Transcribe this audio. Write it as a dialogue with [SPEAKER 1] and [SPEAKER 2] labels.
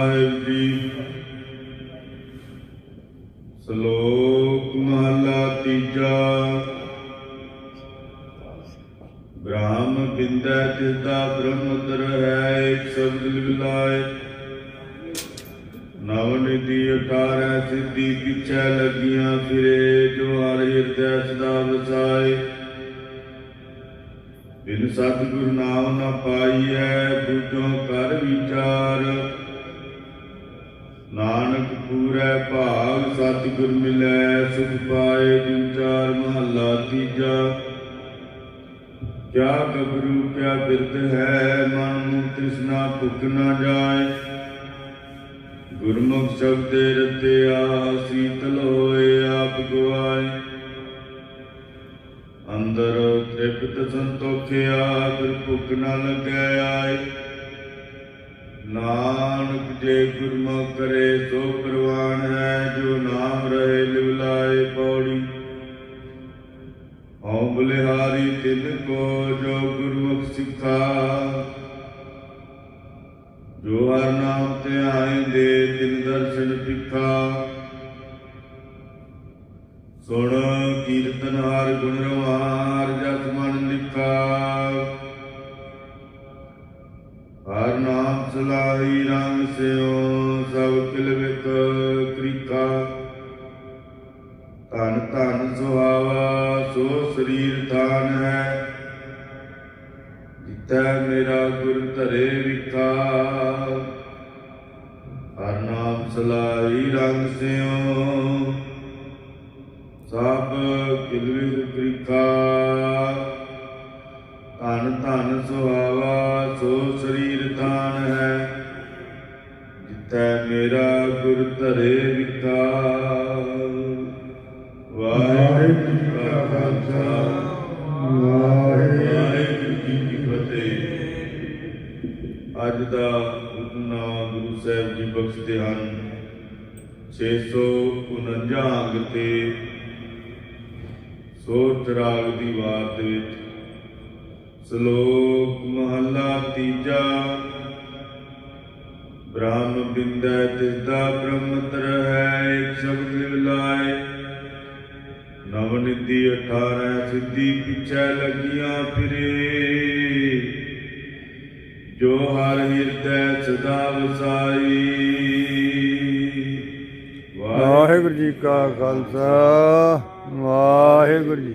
[SPEAKER 1] ਸਾਹਿਬ ਜੀ ਸ਼ਲੋਕ ਮਹਲਾ ਤੀਜਾ। ਬ੍ਰਾਹਮ ਬਿੰਦੈ ਤਿਸਦਾ ਬ੍ਰਹਮਤਰ ਹੈ, ਇੱਕ ਸ਼ਬਦ ਲਿਵਲਾਏ ਨਵ ਨਿਧੀ ਅਠਾਰੈ ਸਿੱਧੀ ਪਿਛੈ ਲੱਗੀਆਂ ਫਿਰੇ, ਜੋ ਹਰ ਹਿਰਦੈ ਸਦਾ ਵਸਾਏ। ਬਿਨ ਸਤਿਗੁਰ ਨਾਮ ਨ ਪਾਈਐ ਬੁਝੋ ਕਰ ਵਿਚਾਰ ਪੂਰੈ ਭਾਗ, ਸਤਿਗੁਰ ਮਿਲੈ, ਸੁਖ ਪਾਏ ਵਿਚਾਰ ਮਹਲਾ ਤੀਜਾ। ਕਿਆ ਕਬਰੂ ਕਿਆ ਬਿਰਧ ਹੈ, ਮਨ ਨੂੰ ਤ੍ਰਿਸ਼ਨਾ ਭੁੱਖ ਨਾ ਜਾਏ। ਗੁਰਮੁਖ ਸ਼ਬਦੇ ਰਤਿਆ ਸੀਤਲ ਹੋਏ ਆਪ ਗਵਾਏ ਅੰਦਰ ਤ੍ਰਿਪਤ ਸੰਤੋਖਿਆ, ਫਿਰ ਭੁੱਖ ਨਾ ਲੱਗੈ ਆਏ। ਨਾਨਕ ਜੇ ਗੁਰਮੁਖ ਕਰੇ ਸੋ ਪ੍ਰਵਾਨ ਹੈ, ਜੋ ਨਾਮ ਰਹੇ ਲਿਵਲਾਏ ਪੌੜੀ। ਹਉ ਬਲਿਹਾਰੀ ਤਿਨ ਕੋ ਜੋ ਗੁਰਮੁਖ ਸਿੱਖਾ। ਜੋ ਹਰ ਨਾਮ ਤੇ ਆਏ ਦੇ ਤਿਨ ਦਰਸ਼ਨ ਪਿਖਾ ਸੁਣ ਕੀਰਤਨ ਹਰ ਗੁਣ ਰਵਾਰ ਹਰ ਨਾਮ ਸਲਾਈ ਰੰਗ ਸਿਓ ਸਭ ਕਿਲ ਵਿਕ ਕ੍ਰਿਕਾ ਧਨ ਧਨ ਸੁਹਾਵਾ, ਸੋ ਸਰੀਰ ਥਾਨ ਹੈ। ਜਿਤੈ ਮੇਰਾ ਗੁਰ ਧਰੇ ਵਿਖਾ। ਹਰ ਨਾਮ ਸਲਾਈ ਰੰਗ ਸਿਓ ਸਭ ਕਿਲ ਵਿਕ ਕ੍ਰਿਕਾ ਧਨ ਧਨ ਸੁਹਾਵਾ ਜਿਤੈ ਮੇਰਾ ਗੁਰ ਧਰੇ ਵਿਕਾ ਵਾਹਿਗੁਰੂ ਜੀ ਕਾ ਖਾਲਸਾ। ਵਾਹਿਗੁਰੂ ਜੀ ਕੀ ਫਤਿਹ। ਅੱਜ ਦਾ ਹੁਕਮਨਾਮਾ ਗੁਰੂ ਸਾਹਿਬ ਜੀ ਬਖਸ਼ਦੇ ਹਨ। 649 ਅੰਗ ਤੇ ਸੋਰਠ ਰਾਗ ਦੀ ਵਾਰ ਦੇ ਵਿੱਚ ਸ਼ਲੋਕ ਮਹਲਾ ਤੀਜਾ ਬ੍ਰਹਮ ਬਿੰਦੈ ਤਿਸਦਾ ਬ੍ਰਹਮਤਰ ਹੈ, ਇੱਕ ਸ਼ਬਦ ਲਿਵਲਾਏ ਨਵ ਨਿਧੀ 18 ਸਿੱਧੀ ਪਿਛੈ ਲੱਗੀਆਂ ਫਿਰੇ। ਜੋ ਹਰ ਹਿਰਦੈ ਸਦਾ ਵਸਾਈ।
[SPEAKER 2] ਵਾਹਿਗੁਰੂ ਜੀ ਕਾ ਖਾਲਸਾ, ਵਾਹਿਗੁਰੂ ਜੀ